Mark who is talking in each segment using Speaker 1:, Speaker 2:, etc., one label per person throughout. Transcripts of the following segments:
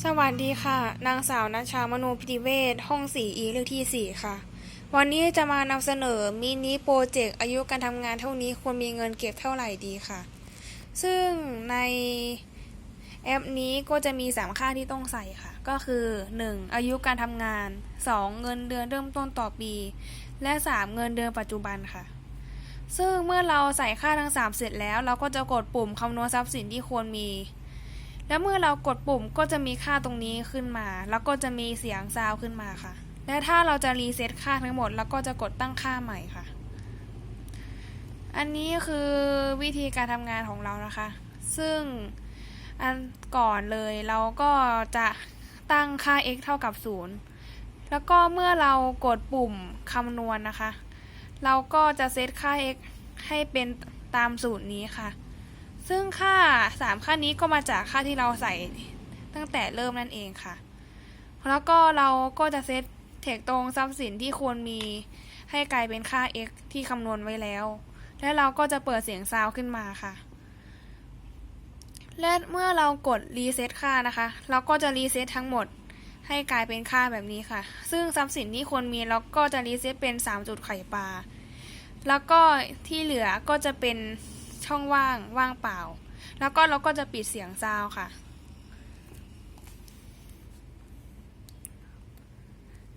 Speaker 1: สวัสดีค่ะ นางสาวนัชชามโนพิติเวศห้องสี่อีเลขที่สี่ค่ะ วันนี้จะมานำเสนอมินิโปรเจกต์อายุการทำงานเท่านี้ควรมีเงินเก็บเท่าไหร่ดีค่ะ ซึ่งในแอปนี้ก็จะมี 3 ค่าที่ต้องใส่ค่ะ ก็คือ 1. อายุการทำงาน 2. เงินเดือนเริ่มต้นต่อปี และ 3. เงินเดือนปัจจุบันค่ะ ซึ่งเมื่อเราใส่ค่าทั้ง 3 เสร็จแล้ว เราก็จะกดปุ่มคำนวณทรัพย์สินที่ควรมี แล้วเมื่อเรากดปุ่มก็จะมีค่าตรงนี้ขึ้นมา แล้วก็จะมีเสียงซาวขึ้นมาค่ะ และถ้าเราจะรีเซ็ตค่าทั้งหมด แล้วก็จะกดตั้งค่าใหม่ค่ะ อันนี้คือวิธีการทำงานของเรานะคะ ซึ่งอันก่อนเลยเราก็จะตั้งค่า x เท่ากับ 0 แล้วก็เมื่อเรากดปุ่มคำนวณนะคะ เราก็จะเซตค่า x ให้เป็นตามสูตรนี้ค่ะ ซึ่งค่า 3 ค่านี้ก็มาจากค่าที่เราใส่ตั้งแต่เริ่มนั่นเองค่ะ แล้วก็เราก็จะเซตเทคตรงทรัพย์สินที่ควรมีให้กลายเป็นค่า x ที่คำนวณไว้แล้ว และเราก็จะเปิดเสียงซาวขึ้นมาค่ะและเมื่อเรากดรีเซ็ตค่านะคะ เราก็จะรีเซ็ตทั้งหมดให้กลายเป็นค่าแบบนี้ค่ะ ซึ่งทรัพย์สินที่ควรมีเราก็จะรีเซ็ตเป็น 3 จุดไข่ปลา แล้วก็ที่เหลือก็จะเป็น ช่องว่างว่างเปล่า แล้วก็เราก็จะปิดเสียงซาวค่ะ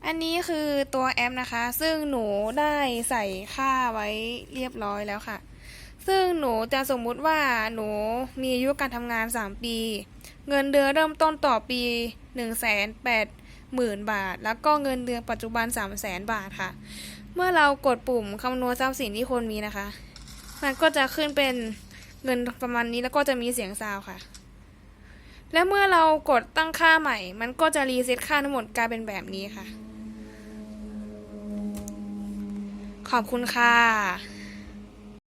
Speaker 1: อันนี้คือตัวแอปนะคะ ซึ่งหนูได้ใส่ค่าไว้เรียบร้อยแล้วค่ะ ซึ่งหนูจะสมมุติว่าหนูมีอายุการทำงาน 3 ปี เงินเดือนเริ่มต้นต่อปี 1 8 0 0 0 0 บาท แล้วก็เงินเดือนปัจจุบัน 3 0 0 0 0 0 บาทค่ะ เมื่อเรากดปุ่มคำนวณทรัพย์สินที่คนมีนะคะ มันก็จะขึ้นเป็นเงินประมาณนี้แล้วก็จะมีเสียงซาวค่ะ และเมื่อเรากดตั้งค่าใหม่ มันก็จะรีเซ็ตค่าทั้งหมดกลายเป็นแบบนี้ค่ะ ขอบคุณค่ะ